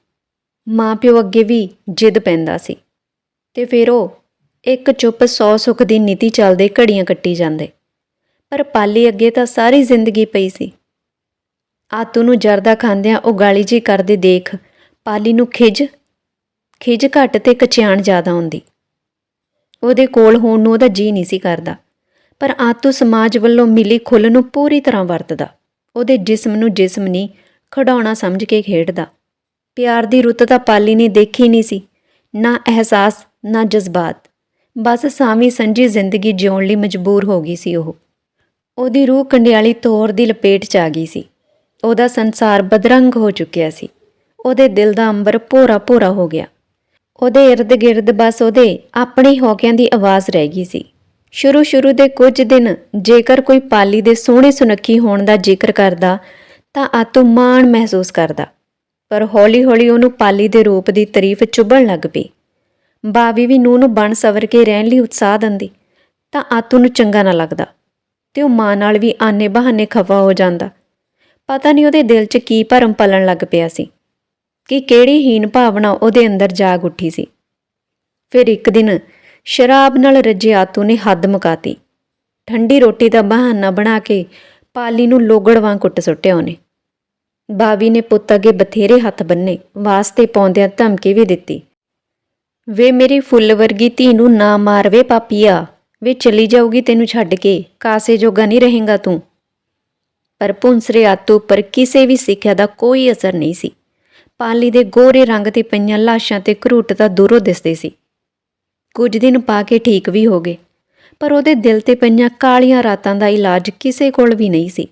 ਮਾਪਿਓ ਅੱਗੇ ਵੀ ਜਿੱਦ ਪੈਂਦਾ ਸੀ। ਤੇ ਫਿਰ ਉਹ ਇੱਕ ਚੁੱਪ ਸੌ ਸੁੱਖ ਦੀ ਨੀਤੀ ਚੱਲਦੇ ਘੜੀਆਂ ਕੱਟੀ ਜਾਂਦੇ। ਪਰ ਪਾਲੀ ਅੱਗੇ ਤਾਂ ਸਾਰੀ ਜ਼ਿੰਦਗੀ ਪਈ ਸੀ। ਆਤੂ ਨੂੰ ਜਰਦਾ ਖਾਂਦਿਆਂ ਉਹ ਗਾਲੀ ਜੀ ਕਰਦੇ ਦੇਖ। ਪਾਲੀ ਨੂੰ ਖਿਜ ਖਿਜ ਘੱਟ ਤੇ ਕਚਿਆਣ ਜ਼ਿਆਦਾ ਹੁੰਦੀ। ਉਹਦੇ ਕੋਲ ਹੋਣ ਨੂੰ ਉਹਦਾ ਜੀ ਨਹੀਂ ਸੀ ਕਰਦਾ। ਪਰ ਆਤੂ ਸਮਾਜ ਵੱਲੋਂ ਮਿਲੀ ਖੁੱਲ ਨੂੰ ਪੂਰੀ ਤਰ੍ਹਾਂ ਵਰਤਦਾ। ਉਹਦੇ ਜਿਸਮ ਨੂੰ ਜਿਸਮ ਨਹੀਂ ਖਡਾਉਣਾ ਸਮਝ ਕੇ ਖੇਡਦਾ। ਪਿਆਰ ਦੀ ਰੁੱਤ ਤਾਂ ਪਾਲੀ ਨੇ ਦੇਖੀ ਨਹੀਂ ਸੀ। ਨਾ ਅਹਿਸਾਸ, ਨਾ ਜਜ਼ਬਾਤ। ਬਸ ਸਾਵੀਂ ਸੰਜੀ ਜ਼ਿੰਦਗੀ ਜਿਉਣ ਲਈ ਮਜਬੂਰ ਹੋ ਗਈ ਸੀ ਉਹ। ਉਹਦੀ ਰੂਹ ਕੰਡਿਆਲੀ ਤੋਰ ਦੀ ਲਪੇਟ 'ਚ ਆ ਗਈ ਸੀ। ਉਹਦਾ ਸੰਸਾਰ ਬਦਰੰਗ ਹੋ ਚੁੱਕਿਆ ਸੀ। ਉਹਦੇ ਦਿਲ ਦਾ ਅੰਬਰ ਭੋਰਾ ਭੋਰਾ ਹੋ ਗਿਆ। ਉਹਦੇ ird-gird ਬਸ ਉਹਦੇ ਆਪਣੇ ਹੌਕਿਆਂ ਦੀ ਆਵਾਜ਼ ਰਹਿ ਗਈ ਸੀ। ਸ਼ੁਰੂ ਸ਼ੁਰੂ ਦੇ ਕੁਝ ਦਿਨ ਜੇਕਰ ਕੋਈ ਪਾਲੀ ਦੇ ਸੋਹਣੇ ਸੁਨੱਖੀ ਹੋਣ ਦਾ ਜ਼ਿਕਰ ਕਰਦਾ, ਤਾਂ ਆਤੂ ਮਾਣ ਮਹਿਸੂਸ ਕਰਦਾ। ਪਰ ਹੌਲੀ-ਹੌਲੀ ਉਹਨੂੰ ਪਾਲੀ ਦੇ ਰੂਪ ਦੀ ਤਾਰੀਫ ਚੁਭਣ ਲੱਗ ਪਈ। ਬਾਵੀ ਵੀ ਨੂੰ ਨੂੰ ਬਣ ਸਵਰ ਕੇ ਰਹਿਣ ਲਈ ਉਤਸ਼ਾਹ ਦਿੰਦੀ, ਤਾਂ ਆਤੂ ਨੂੰ ਚੰਗਾ ਨਾ ਲੱਗਦਾ। ਤੇ ਉਹ ਮਾਂ ਨਾਲ ਵੀ ਆਨੇ ਬਹਾਨੇ ਖਫਾ ਹੋ ਜਾਂਦਾ। ਪਤਾ ਨਹੀਂ ਉਹਦੇ ਦਿਲ 'ਚ ਕੀ ਭਰਮ ਪਲਣ ਲੱਗ ਪਿਆ ਸੀ, ਕਿ ਕਿਹੜੀ ਹੀਨ ਭਾਵਨਾ ਉਹਦੇ ਅੰਦਰ ਜਾਗ ਉੱਠੀ ਸੀ। ਫਿਰ ਇੱਕ ਦਿਨ ਸ਼ਰਾਬ ਨਾਲ ਰੱਜੇ ਆਤੂ ਨੇ ਹੱਦ ਮੁਕਾਤੀ। ਠੰਡੀ ਰੋਟੀ ਦਾ ਬਹਾਨਾ ਬਣਾ ਕੇ ਪਾਲੀ ਨੂੰ ਲੋਗੜ ਵਾਂ ਕੁੱਟ ਸੁੱਟਿਆ ਉਹਨੇ। ਬਾਵੀ ਨੇ ਪੁੱਤ ਅੱਗੇ ਬਥੇਰੇ ਹੱਥ ਬੰਨੇ, ਵਾਸਤੇ ਪਾਉਂਦਿਆਂ ਧਮਕੀ ਵੀ ਦਿੱਤੀ। ਵੇ ਮੇਰੀ ਫੁੱਲ ਵਰਗੀ ਧੀ ਨੂੰ ਨਾ ਮਾਰਵੇ ਪਾਪੀਆ। ਵੇ ਚਲੀ ਜਾਊਗੀ ਤੈਨੂੰ ਛੱਡ ਕੇ, ਕਾਸੇ ਜੋਗਾ ਨਹੀਂ ਰਹੇਗਾ ਤੂੰ। ਪਰ ਪੁੰਸਰੇ ਆਤੂ ਉੱਪਰ ਕਿਸੇ ਵੀ ਸਿੱਖਿਆ ਦਾ ਕੋਈ ਅਸਰ ਨਹੀਂ ਸੀ। ਪਾਲੀ ਦੇ ਗੋਰੇ ਰੰਗ ਤੇ ਪਈਆਂ ਲਾਸ਼ਾਂ ਤੇ ਘਰੂਟ ਤਾਂ ਦੂਰੋਂ ਦਿਸਦੇ ਸੀ। ਕੁਝ ਦਿਨ ਪਾ ਕੇ ਠੀਕ ਵੀ ਹੋ ਗਏ, ਪਰ ਉਹਦੇ ਦਿਲ ਤੇ ਪਈਆਂ ਕਾਲੀਆਂ ਰਾਤਾਂ ਦਾ ਇਲਾਜ ਕਿਸੇ ਕੋਲ ਵੀ ਨਹੀਂ ਸੀ।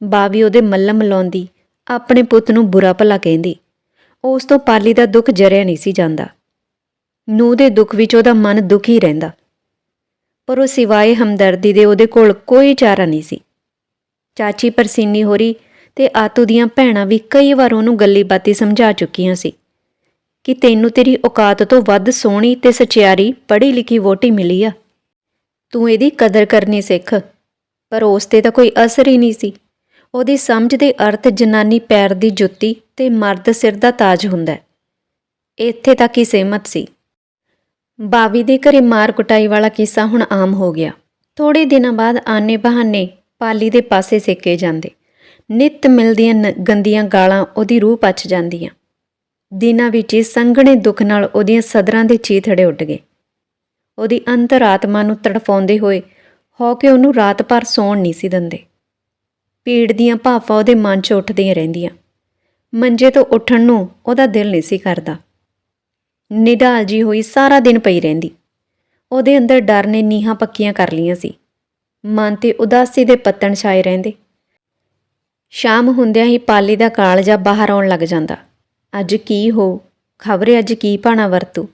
ਬਾਵੀ ਉਹਦੇ ਮੱਲਮ ਲਾਉਂਦੀ ਆਪਣੇ ਪੁੱਤ ਨੂੰ ਬੁਰਾ ਭਲਾ ਕਹਿੰਦੀ। ਉਸ ਤੋਂ ਪਾਲੀ ਦਾ ਦੁੱਖ ਜਰਿਆ ਨਹੀਂ ਸੀ ਜਾਂਦਾ। ਨੂੰ ਦੇ ਦੁੱਖ ਵਿੱਚ ਉਹਦਾ ਮਨ ਦੁਖੀ ਰਹਿੰਦਾ। ਪਰ ਉਹ ਸਿਵਾਏ ਹਮਦਰਦੀ ਦੇ ਉਹਦੇ ਕੋਲ ਕੋਈ ਚਾਰਾ ਨਹੀਂ ਸੀ। ਚਾਚੀ ਪਰਸੀਨੀ ਹੋਰੀ ਤੇ ਆਤੂ ਦੀਆਂ ਭੈਣਾਂ ਵੀ ਕਈ ਵਾਰ ਉਹਨੂੰ ਗੱਲੀ ਬਾਤੀ ਸਮਝਾ ਚੁੱਕੀਆਂ ਸੀ ਕਿ ਤੈਨੂੰ ਤੇਰੀ ਔਕਾਤ ਤੋਂ ਵੱਧ ਸੋਹਣੀ ਤੇ ਸਚਿਆਰੀ ਪੜ੍ਹੀ ਲਿਖੀ ਵੋਟੀ ਮਿਲੀ ਆ। ਤੂੰ ਇਹਦੀ ਕਦਰ ਕਰਨੀ ਸਿੱਖ, ਪਰ ਉਸ ਤੇ ਤਾਂ ਕੋਈ ਅਸਰ ਹੀ ਨਹੀਂ ਸੀ। ਉਹਦੀ ਸਮਝ ਦੇ ਅਰਥ ਜਨਾਨੀ ਪੈਰ ਦੀ ਜੁੱਤੀ ਤੇ ਮਰਦ ਸਿਰ ਦਾ ਤਾਜ ਹੁੰਦਾ। ਹੈ ਇੱਥੇ ਤੱਕ ਹੀ ਸਹਿਮਤ ਸੀ? ਬਾਵੀ ਦੇ ਘਰੇ ਮਾਰ ਕੁਟਾਈ ਵਾਲਾ ਕਿੱਸਾ ਹੁਣ ਆਮ ਹੋ ਗਿਆ। ਥੋੜੇ ਦਿਨਾਂ ਬਾਅਦ ਆਨੇ ਬਹਾਨੇ ਪਾਲੀ ਦੇ ਪਾਸੇ ਸੇਕੇ ਜਾਂਦੇ। ਨਿਤ ਮਿਲਦੀਆਂ ਨ- ਗੰਦੀਆਂ ਗਾਲਾਂ ਉਹਦੀ ਰੂਹ ਪਚ ਜਾਂਦੀਆਂ। ਦਿਨਾਂ ਵਿੱਚ ਹੀ ਸੰਘਣੇ ਦੁੱਖ ਨਾਲ ਉਹਦੀਆਂ ਸਦਰਾਂ ਦੇ ਚੀਥੜੇ ਉੱਡ ਗਏ। ਉਹਦੀ ਅੰਤਰਾਤਮਾ ਨੂੰ ਤੜਫਾਉਂਦੇ ਹੋਏ ਹੋ ਕੇ ਉਹਨੂੰ ਰਾਤ ਭਰ ਸੌਣ ਨਹੀਂ ਸੀ ਦਿੰਦੇ। ਪੀੜ ਦੀਆਂ ਭਾਫਾਂ ਉਹਦੇ ਮਨ 'ਚ ਉੱਠਦੀਆਂ ਰਹਿੰਦੀਆਂ। ਮੰਜੇ ਤੋਂ ਉੱਠਣ ਨੂੰ ਉਹਦਾ ਦਿਲ ਨਹੀਂ ਸੀ ਕਰਦਾ। ਨਿਢਾਲ ਜੀ ਹੋਈ ਸਾਰਾ ਦਿਨ ਪਈ ਰਹਿੰਦੀ। ਉਹਦੇ ਅੰਦਰ ਡਰ ਨੇ ਨੀਹਾਂ ਪੱਕੀਆਂ ਕਰ ਲੀਆਂ ਸੀ। ਮਨ ਤੇ ਉਦਾਸੀ ਦੇ ਪੱਤਣ ਛਾਏ ਰਹਿੰਦੇ। ਸ਼ਾਮ ਹੁੰਦਿਆਂ ਹੀ ਪਾਲੀ ਦਾ ਕਾਲਜਾ ਬਾਹਰ ਆਉਣ ਲੱਗ ਜਾਂਦਾ। ਅੱਜ ਕੀ ਹੋ, ਖਬਰੇ ਅੱਜ ਕੀ ਪਾਣਾ ਵਰਤੂ।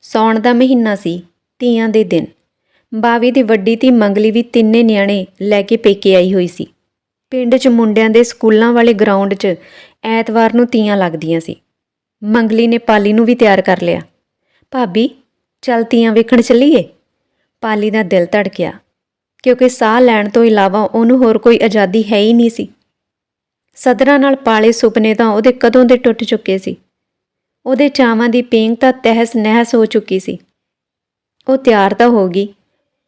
ਸੌਣ ਦਾ ਮਹੀਨਾ ਸੀ ਧੀਆਂ ਦੇ ਦਿਨ। ਬਾਵੀ ਦੀ ਵੱਡੀ ਧੀ ਮੰਗਲੀ ਵੀ ਤਿੰਨੇ ਨਿਆਣੇ ਲੈ ਕੇ ਪੇਕੇ ਆਈ ਹੋਈ ਸੀ। ਪਿੰਡ 'ਚ ਮੁੰਡਿਆਂ ਦੇ ਸਕੂਲਾਂ ਵਾਲੇ ਗਰਾਊਂਡ 'ਚ ਐਤਵਾਰ ਨੂੰ ਤੀਆਂ ਲੱਗਦੀਆਂ ਸੀ। ਮੰਗਲੀ ਨੇ ਪਾਲੀ ਨੂੰ ਵੀ ਤਿਆਰ ਕਰ ਲਿਆ। ਭਾਬੀ, ਚੱਲ ਤੀਆਂ ਵੇਖਣ ਚੱਲੀਏ? ਪਾਲੀ ਦਾ ਦਿਲ ਧੜਕਿਆ, ਕਿਉਂਕਿ ਸਾਹ ਲੈਣ ਤੋਂ ਇਲਾਵਾ ਉਹਨੂੰ ਹੋਰ ਕੋਈ ਆਜ਼ਾਦੀ ਹੈ ਹੀ ਨਹੀਂ ਸੀ। ਸਦਰਾਂ ਨਾਲ ਪਾਲੇ ਸੁਪਨੇ ਤਾਂ ਉਹਦੇ ਕਦੋਂ ਦੇ ਟੁੱਟ ਚੁੱਕੇ ਸੀ। ਉਹਦੇ ਚਾਵਾਂ ਦੀ ਪੀਂਗ ਤਾਂ ਤਹਿਸ ਨਹਿਸ ਹੋ ਚੁੱਕੀ ਸੀ। ਉਹ ਤਿਆਰ ਤਾਂ ਹੋ ਗਈ,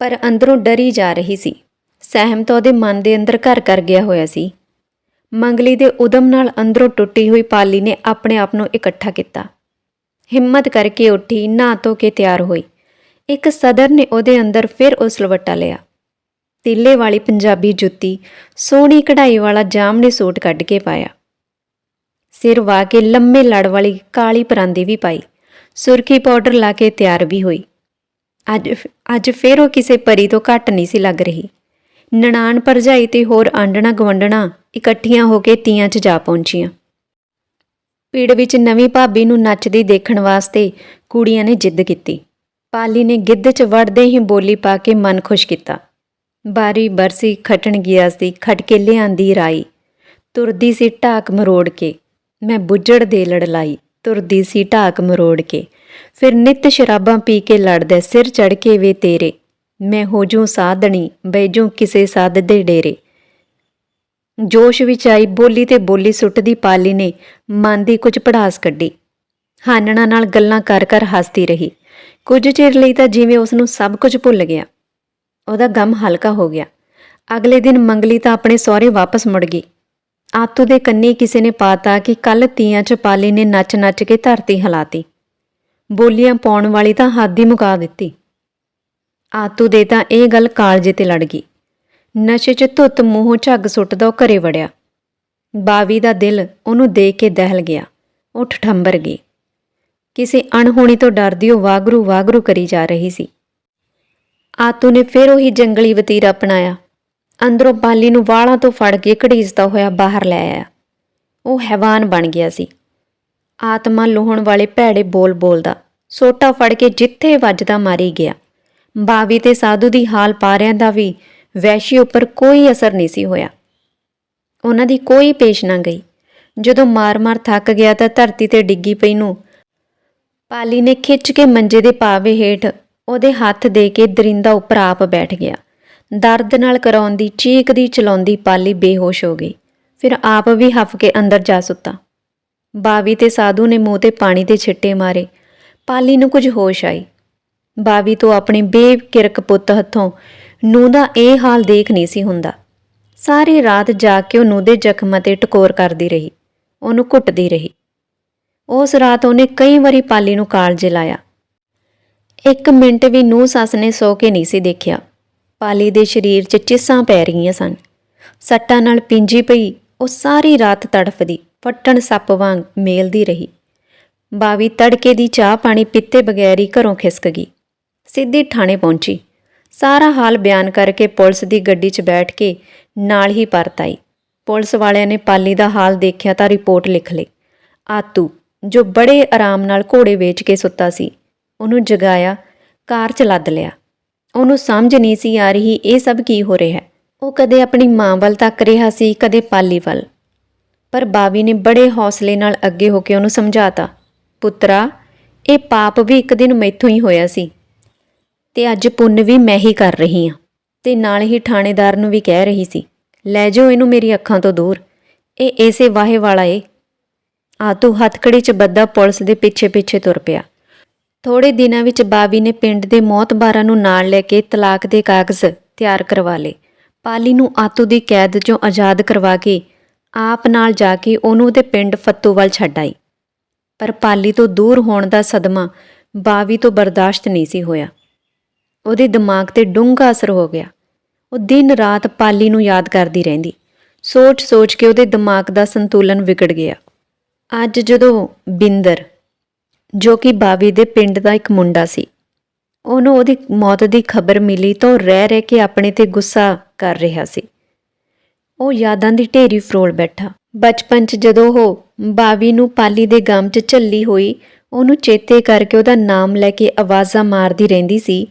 ਪਰ ਅੰਦਰੋਂ ਡਰੀ ਜਾ ਰਹੀ ਸੀ। ਸਹਿਮ ਤਾਂ ਉਹਦੇ ਮਨ ਦੇ ਅੰਦਰ ਘਰ ਕਰ ਗਿਆ ਹੋਇਆ ਸੀ। ਮੰਗਲੀ ਦੇ ਉਦਮ ਨਾਲ ਅੰਦਰੋਂ ਟੁੱਟੀ ਹੋਈ ਪਾਲੀ ਨੇ ਆਪਣੇ ਆਪ ਨੂੰ ਇਕੱਠਾ ਕੀਤਾ। ਹਿੰਮਤ ਕਰਕੇ ਉੱਠੀ, ਨਹਾ ਧੋ ਕੇ ਤਿਆਰ ਹੋਈ। ਇੱਕ ਸਦਰ ਨੇ ਉਹਦੇ ਅੰਦਰ ਫਿਰ ਉਸ ਲਵਟਾ ਲਿਆ। ਤਿੱਲੇ ਵਾਲੀ ਪੰਜਾਬੀ ਜੁੱਤੀ, ਸੋਹਣੀ ਕਢਾਈ ਵਾਲਾ ਜਾਮਣੀ ਸੂਟ ਕੱਢ ਕੇ ਪਾਇਆ। ਸਿਰ ਵਾ ਕੇ ਲੰਮੇ ਲੜ ਵਾਲੀ ਕਾਲੀ ਪਰਾਂਦੀ ਵੀ ਪਾਈ। ਸੁਰਖੀ ਪਾਊਡਰ ਲਾ ਕੇ ਤਿਆਰ ਵੀ ਹੋਈ। ਅੱਜ ਅੱਜ ਫਿਰ ਉਹ ਕਿਸੇ ਪਰੀ ਤੋਂ ਘੱਟ ਨਹੀਂ ਸੀ ਲੱਗ ਰਹੀ। ਨਨਾਣ ਭਰਜਾਈ ਤੇ ਹੋਰ ਆਂਡਣਾ ਗਵੰਡਣਾ ਇਕੱਠੀਆਂ ਹੋ ਕੇ ਤੀਆਂ 'ਚ ਜਾ ਪਹੁੰਚੀਆਂ। ਪੀੜ ਵਿੱਚ ਨਵੀਂ ਭਾਬੀ ਨੂੰ ਨੱਚਦੀ ਦੇਖਣ ਵਾਸਤੇ ਕੁੜੀਆਂ ਨੇ ਜਿੱਦ ਕੀਤੀ। ਪਾਲੀ ਨੇ ਗਿੱਧ 'ਚ ਵੜਦੇ ਹੀ ਬੋਲੀ ਪਾ ਕੇ ਮਨ ਖੁਸ਼ ਕੀਤਾ। ਬਾਰੀ ਬਰਸੀ ਖਟਣ ਗਿਆ ਸੀ ਖਟ ਲਿਆਂਦੀ ਰਾਈ। ਤੁਰਦੀ ਸੀ ਢਾਕ ਮਰੋੜ ਕੇ। ਮੈਂ ਬੁੱਜੜ ਦੇ ਲੜ ਲਾਈ ਤੁਰਦੀ ਸੀ ਢਾਕ ਮਰੋੜ ਕੇ। ਫਿਰ ਨਿਤ ਸ਼ਰਾਬਾਂ ਪੀ ਕੇ ਲੜਦੇ ਸਿਰ ਚੜ ਕੇ ਵੇ ਤੇਰੇ। ਮੈਂ ਹੋ ਜੂ ਸਾਧਣੀ ਬੈਜੂ ਕਿਸੇ ਸਾਧ ਦੇ ਡੇਰੇ। ਜੋਸ਼ ਵਿੱਚ ਆਈ ਬੋਲੀ ਤੇ ਬੋਲੀ ਸੁੱਟਦੀ ਪਾਲੀ ਨੇ ਮਨ ਦੀ ਕੁਝ ਪੜਾਸ ਕੱਢੀ। ਹਾਨਣਾ ਨਾਲ ਗੱਲਾਂ ਕਰ ਕਰ ਹੱਸਦੀ ਰਹੀ। ਕੁਝ ਚਿਰ ਲਈ ਤਾਂ ਜਿਵੇਂ ਉਸ ਨੂੰ ਸਭ ਕੁਝ ਭੁੱਲ ਗਿਆ। ਉਹਦਾ ਗਮ ਹਲਕਾ ਹੋ ਗਿਆ। ਅਗਲੇ ਦਿਨ ਮੰਗਲੀ ਤਾਂ ਆਪਣੇ ਸਹੁਰੇ ਵਾਪਸ ਮੁੜ ਗਈ। ਆਤੂ ਦੇ ਕੰਨੀ ਕਿਸੇ ਨੇ ਪਾਤਾ ਕਿ ਕੱਲ ਤੀਆਂ ਚ ਪਾਲੀ ਨੇ ਨੱਚ-ਨੱਚ ਕੇ ਧਰਤੀ ਹਿਲਾਤੀ। ਬੋਲੀਆਂ ਪਾਉਣ ਵਾਲੀ ਤਾਂ ਹੱਦ ਹੀ ਮੁਕਾ ਦਿੱਤੀ। ਆਤੂ ਦੇ ਤਾਂ ਇਹ ਗੱਲ ਕਾਲਜੇ ਤੇ ਲੜ ਗਈ। ਨਸ਼ੇ 'ਚ ਧੁੱਤ ਮੂੰਹੋਂ ਝੱਗ ਸੁੱਟਦਾ ਉਹ ਘਰੇ ਵੜਿਆ। ਬਾਵੀ ਦਾ ਦਿਲ ਉਹਨੂੰ ਦੇਖ ਕੇ ਦਹਿਲ ਗਿਆ। ਉੱਠ ਠੰਬਰ ਗਈ। ਕਿਸੇ ਅਣਹੋਣੀ ਤੋਂ ਡਰਦੀ ਉਹ ਵਾਗਰੂ ਵਾਗਰੂ ਕਰੀ ਜਾ ਰਹੀ ਸੀ। ਆਤੂ ਨੇ ਫਿਰ ਉਹੀ ਜੰਗਲੀ ਵਤੀਰਾ ਅਪਣਾਇਆ। ਅੰਦਰੋਂ ਬਾਲੀ ਨੂੰ ਵਾਲਾਂ ਤੋਂ ਫੜ ਕੇ ਘੜੀਸਦਾ ਹੋਇਆ ਬਾਹਰ ਲੈ ਆਇਆ। ਉਹ ਹੈਵਾਨ ਬਣ ਗਿਆ ਸੀ। ਆਤਮਾ ਲੋਹਣ ਵਾਲੇ ਭੈੜੇ ਬੋਲ ਬੋਲਦਾ। ਸੋਟਾ ਫੜ ਕੇ ਜਿੱਥੇ ਵੱਜਦਾ ਮਾਰੀ ਗਿਆ। ਬਾਵੀ ਤੇ ਸਾਧੂ ਦੀ ਹਾਲ ਪਾਰਿਆਂ ਦਾ ਵੀ ਵੈਸ਼ੀ ਉੱਪਰ ਕੋਈ ਅਸਰ ਨਹੀਂ ਸੀ ਹੋਇਆ। ਉਹਨਾਂ ਦੀ ਕੋਈ ਪੇਸ਼ ਨਾ ਗਈ। ਜਦੋਂ ਮਾਰ-ਮਾਰ ਥੱਕ ਗਿਆ ਤਾਂ ਧਰਤੀ ਤੇ ਡਿੱਗੀ ਪਈ ਨੂੰ। ਪਾਲੀ ਨੇ ਖਿੱਚ ਕੇ ਮੰਜੇ ਦੇ ਪਾਵੇ ਹੇਠ ਉਹਦੇ ਹੱਥ ਦੇ ਕੇ ਦਰਿੰਦਾ ਉੱਪਰ ਆਪ ਬੈਠ ਗਿਆ। ਦਰਦ ਨਾਲ ਕਰਾਉਂਦੀ ਚੀਕਦੀ ਚਲਾਉਂਦੀ ਪਾਲੀ ਬੇਹੋਸ਼ ਹੋ ਗਈ। ਫਿਰ ਆਪ ਵੀ ਹਫ ਕੇ ਅੰਦਰ ਜਾ ਸੁੱਤਾ। ਬਾਵੀ ਤੇ ਸਾਧੂ ਨੇ ਮੂੰਹ ਤੇ ਪਾਣੀ ਦੇ ਛਿੱਟੇ ਮਾਰੇ। ਪਾਲੀ ਨੂੰ ਕੁਝ ਹੋਸ਼ ਆਈ। ਬਾਵੀ ਤੋਂ ਆਪਣੇ ਬੇਕਿਰਕ ਪੁੱਤ ਹੱਥੋਂ ਨੂੰ ਦਾ ਇਹ ਹਾਲ ਦੇਖ ਨਹੀਂ ਸੀ ਹੁੰਦਾ। ਸਾਰੀ ਰਾਤ ਜਾ ਕੇ ਉਹ ਨੂੰ ਦੇ ਜ਼ਖਮਾਂ ਤੇ ਟਕੋਰ ਕਰਦੀ ਰਹੀ, ਉਹਨੂੰ ਘੁੱਟਦੀ ਰਹੀ। ਉਸ ਰਾਤ ਉਹਨੇ ਕਈ ਵਾਰੀ ਪਾਲੀ ਨੂੰ ਕਾਲਜ ਲਾਇਆ ਇੱਕ ਮਿੰਟ ਵੀ ਨੂੰ ਸੱਸ ਨੇ ਸੋ ਕੇ ਨਹੀਂ ਸੀ ਦੇਖਿਆ। ਪਾਲੀ ਦੇ ਸਰੀਰ 'ਚ ਚਿੱਸਾਂ ਪੈ ਰਹੀਆਂ ਸਨ। ਸੱਟਾਂ ਨਾਲ ਪਿੰਜੀ ਪਈ, ਉਹ ਸਾਰੀ ਰਾਤ ਤੜਫਦੀ, ਫੱਟਣ ਸੱਪ ਵਾਂਗ ਮੇਲਦੀ ਰਹੀ। ਬਾਵੀ ਤੜਕੇ ਦੀ ਚਾਹ ਪਾਣੀ ਪੀਤੇ ਬਗੈਰ ਹੀ ਘਰੋਂ ਖਿਸਕ ਗਈ। ਸਿੱਧੀ ਥਾਣੇ ਪਹੁੰਚੀ। ਸਾਰਾ ਹਾਲ ਬਿਆਨ ਕਰਕੇ ਪੁਲਿਸ ਦੀ ਗੱਡੀ 'ਚ ਬੈਠ ਕੇ ਨਾਲ ਹੀ ਪਰਤ ਆਈ। ਪੁਲਿਸ ਵਾਲਿਆਂ ਨੇ ਪਾਲੀ ਦਾ ਹਾਲ ਦੇਖਿਆ ਤਾਂ ਰਿਪੋਰਟ ਲਿਖ ਲਈ। ਆਤੂ, ਜੋ ਬੜੇ ਆਰਾਮ ਨਾਲ ਘੋੜੇ ਵੇਚ ਕੇ ਸੁੱਤਾ ਸੀ, ਉਹਨੂੰ ਜਗਾਇਆ, ਕਾਰ 'ਚ ਲੱਦ ਲਿਆ। ਉਹਨੂੰ ਸਮਝ ਨਹੀਂ ਸੀ ਆ ਰਹੀ ਇਹ ਸਭ ਕੀ ਹੋ ਰਿਹਾ ਹੈ। ਉਹ ਕਦੇ ਆਪਣੀ ਮਾਂ ਵੱਲ ਤੱਕ ਰਿਹਾ ਸੀ, ਕਦੇ ਪਾਲੀ ਵੱਲ। ਪਰ ਬਾਵੀ ਨੇ ਬੜੇ ਹੌਸਲੇ ਨਾਲ ਅੱਗੇ ਹੋ ਕੇ ਉਹਨੂੰ ਸਮਝਾਤਾ, ਪੁੱਤਰਾ, ਇਹ ਪਾਪ ਵੀ ਇੱਕ ਦਿਨ ਮੈਥੋਂ ਹੀ ਹੋਇਆ ਸੀ। ਤੇ ਅੱਜ ਪੁੰਨ ਵੀ ਮੈਂ ਹੀ ਕਰ ਰਹੀ ਹਾਂ ਤੇ ਨਾਲ ਹੀ ਥਾਣੇਦਾਰ ਨੂੰ ਵੀ ਕਹਿ ਰਹੀ ਸੀ, ਲੈ ਜਾਓ ਇਹਨੂੰ ਮੇਰੀ ਅੱਖਾਂ ਤੋਂ ਦੂਰ। ਇਹ ਏਸੇ ਵਾਹੇ ਵਾਲਾ ਏ। ਆਤੂ ਹੱਥਕੜੀ 'ਚ ਬੱਦਾ ਪੁਲਿਸ ਦੇ ਪਿੱਛੇ ਪਿੱਛੇ ਤੁਰ ਪਿਆ। ਥੋੜੇ ਦਿਨਾਂ ਵਿੱਚ ਬਾਵੀ ਨੇ ਪਿੰਡ ਦੇ ਮੌਤਬਾਰਾਂ ਨੂੰ ਨਾਲ ਲੈ ਕੇ ਤਲਾਕ ਦੇ ਕਾਗਜ਼ ਤਿਆਰ ਕਰਵਾ ਲਏ। ਪਾਲੀ ਨੂੰ ਆਤੂ ਦੀ ਕੈਦ 'ਚੋਂ ਆਜ਼ਾਦ ਕਰਵਾ ਕੇ ਆਪ ਨਾਲ ਜਾ ਕੇ ਉਹਨੂੰ ਉਹਦੇ ਪਿੰਡ ਫੱਤੂਵਾਲ ਛੱਡ ਆਈ। ਪਰ ਪਾਲੀ ਤੋਂ ਦੂਰ ਹੋਣ ਦਾ ਸਦਮਾ ਬਾਵੀ ਤੋਂ ਬਰਦਾਸ਼ਤ ਨਹੀਂ ਸੀ ਹੋਇਆ। ਉਹਦੇ ਦਿਮਾਗ ਤੇ ਡੂੰਘਾ ਅਸਰ ਹੋ ਗਿਆ। ਉਹ ਦਿਨ ਰਾਤ ਪਾਲੀ ਨੂੰ ਯਾਦ ਕਰਦੀ ਰਹਿੰਦੀ। ਸੋਚ-ਸੋਚ ਕੇ ਉਹਦੇ ਦਿਮਾਗ ਦਾ ਸੰਤੁਲਨ ਵਿਗੜ ਗਿਆ। ਅੱਜ ਜਦੋਂ ਬਿੰਦਰ, ਜੋ ਕਿ ਬਾਵੀ ਦੇ ਪਿੰਡ ਦਾ ਇੱਕ ਮੁੰਡਾ ਸੀ, ਉਹਨੂੰ ਉਹਦੀ ਮੌਤ ਦੀ ਖਬਰ ਮਿਲੀ ਤਾਂ ਉਹ ਰਹਿ ਰਹਿ ਕੇ ਆਪਣੇ ਤੇ ਗੁੱਸਾ ਕਰ ਰਿਹਾ ਸੀ। ਉਹ ਯਾਦਾਂ ਦੀ ਢੇਰੀ ਫਰੋਲ ਬੈਠਾ। ਬਚਪਨ 'ਚ ਜਦੋਂ ਉਹ ਬਾਵੀ ਨੂੰ ਪਾਲੀ ਦੇ ਗਮ 'ਚ ਝੱਲੀ ਹੋਈ, ਉਹਨੂੰ ਚੇਤੇ ਕਰਕੇ ਉਹਦਾ ਨਾਮ ਲੈ ਕੇ ਆਵਾਜ਼ਾਂ ਮਾਰਦੀ ਰਹਿੰਦੀ ਸੀ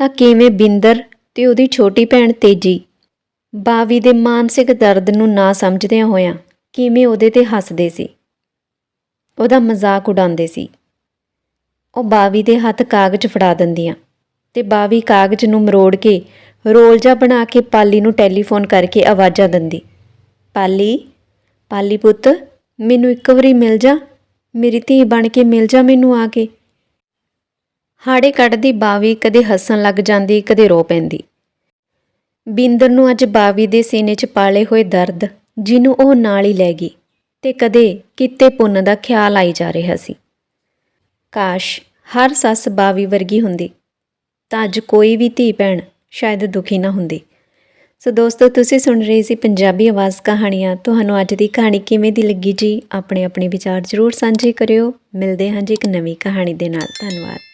ਤਾਂ ਕਿਵੇਂ ਬਿੰਦਰ ਤੇ ਉਹਦੀ ਛੋਟੀ ਭੈਣ ਤੇਜੀ? ਬਾਵੀ ਦੇ ਮਾਨਸਿਕ ਦਰਦ ਨੂੰ ਨਾ ਸਮਝਦਿਆਂ ਹੋਇਆਂ ਕਿਵੇਂ ਉਹਦੇ ਤੇ ਹੱਸਦੇ ਸੀ? ਉਹਦਾ ਮਜ਼ਾਕ ਉਡਾਉਂਦੇ ਸੀ। ਉਹ ਬਾਵੀ ਦੇ ਹੱਥ ਕਾਗਜ਼ ਫੜਾ ਦਿੰਦੀਆਂ ਤੇ ਬਾਵੀ ਕਾਗਜ਼ ਨੂੰ ਮਰੋੜ ਕੇ ਰੋਲ ਜਾ ਬਣਾ ਕੇ ਪਾਲੀ ਨੂੰ ਟੈਲੀਫੋਨ ਕਰਕੇ ਆਵਾਜ਼ਾਂ ਦਿੰਦੀ, ਪਾਲੀ ਪਾਲੀ ਪੁੱਤ, ਮੈਨੂੰ ਇੱਕ ਵਾਰੀ ਮਿਲ ਜਾ, ਮੇਰੀ ਧੀ ਬਣ ਕੇ ਮਿਲ ਜਾ ਮੈਨੂੰ ਆ ਕੇ। ਹਾੜੇ ਕੱਢਦੀ ਬਾਵੀ, ਕਦੇ ਹੱਸਣ ਲੱਗ ਜਾਂਦੀ, ਕਦੇ ਰੋ ਪੈਂਦੀ। ਬਿੰਦਰ ਨੂੰ ਅੱਜ ਬਾਵੀ ਦੇ ਸੀਨੇ 'ਚ ਪਾਲੇ ਹੋਏ ਦਰਦ, ਜਿਹਨੂੰ ਉਹ ਨਾਲ ਹੀ ਲੈ ਗਈ ਤੇ ਕਦੇ ਕਿਤੇ ਪੁੰਨ ਦਾ ਖਿਆਲ ਆਈ ਜਾ ਰਿਹਾ ਸੀ। ਕਾਸ਼ ਹਰ ਸੱਸ ਬਾਵੀ ਵਰਗੀ ਹੁੰਦੀ। ਤਾਂ ਅੱਜ ਕੋਈ ਵੀ ਧੀ ਭੈਣ ਸ਼ਾਇਦ ਦੁਖੀ ਨਾ ਹੁੰਦੀ। ਸੋ ਦੋਸਤੋ, ਤੁਸੀਂ ਸੁਣ ਰਹੇ ਸੀ ਪੰਜਾਬੀ ਆਵਾਜ਼ ਕਹਾਣੀਆਂ। ਤੁਹਾਨੂੰ ਅੱਜ ਦੀ ਕਹਾਣੀ ਕਿਵੇਂ ਦੀ ਲੱਗੀ ਜੀ ਆਪਣੇ ਆਪਣੇ ਵਿਚਾਰ ਜ਼ਰੂਰ ਸਾਂਝੇ ਕਰਿਓ। ਮਿਲਦੇ ਹਾਂ ਜੀ ਇੱਕ ਨਵੀਂ ਕਹਾਣੀ ਦੇ ਨਾਲ। ਧੰਨਵਾਦ।